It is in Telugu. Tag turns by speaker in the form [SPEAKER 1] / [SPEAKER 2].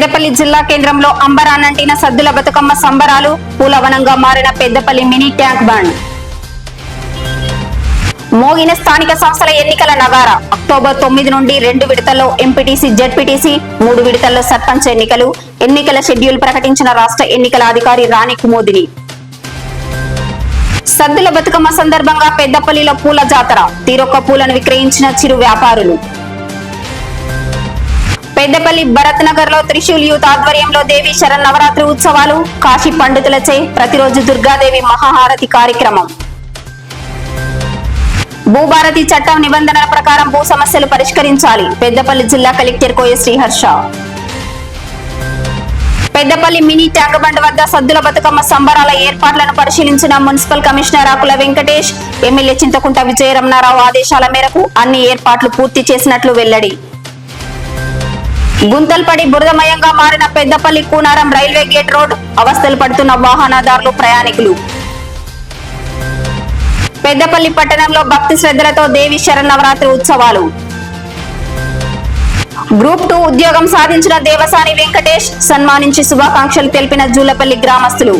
[SPEAKER 1] పెద్దపల్లి జిల్లా కేంద్రంలో అంబరానంటిన సద్దుల బతుకమ్మ సంబరాలు పూలవనంగా మారిన పెద్దపల్లి మినీ ట్యాంక్ బండ్. మోగిన స్థానిక సంస్థల ఎన్నికల నగార. అక్టోబర్ తొమ్మిది నుండి రెండు విడతల్లో ఎంపీటీసీ జెడ్పీటీసీ మూడు విడతల్లో సర్పంచ్ ఎన్నికలు ఎన్నికల షెడ్యూల్ ప్రకటించిన రాష్ట్ర ఎన్నికల అధికారి రాణి కుమోదిని. సద్దుల బతుకమ్మ సందర్భంగా పెద్దపల్లిలో పూల జాతర. తీరొక్క పూలను విక్రయించిన చిరు వ్యాపారులు. పెద్దపల్లి భరత్నగర్లో త్రిశూల్ యూత్ ఆధ్వర్యంలో దేవి శరణ్ నవరాత్రి ఉత్సవాలు కాశీ పండితులచే ప్రతిరోజు దుర్గాదేవి మహాహారతి కార్యక్రమం. భూభారతి చట్టం నిబంధనల ప్రకారం భూ సమస్యలు పరిష్కరించాలి. పెద్దపల్లి జిల్లా collector Koya Sriharsha. Peddapalli mini tank bund వద్ద సద్దుల బతుకమ్మ సంబరాల ఏర్పాట్లను పరిశీలించిన municipal commissioner Akula Venkatesh MLA Chintakunta Vijayaramanarao ఆదేశాల మేరకు అన్ని ఏర్పాట్లు పూర్తి చేసినట్లు వెల్లడి. గుంతల్పడి బురదమయంగా మారిన Peddapalli Kunaram railway gate road అవస్థలు పడుతున్న వాహనదారులు ప్రయాణికులు. పెద్దపల్లి పట్టణంలో భక్తి శ్రద్ధలతో దేవి శరన్నవరాత్రి ఉత్సవాలు. గ్రూప్ టూ ఉద్యోగం సాధించిన దేవసాని వెంకటేష్ సన్మానించి శుభాకాంక్షలు తెలిపిన జూలపల్లి గ్రామస్తులు.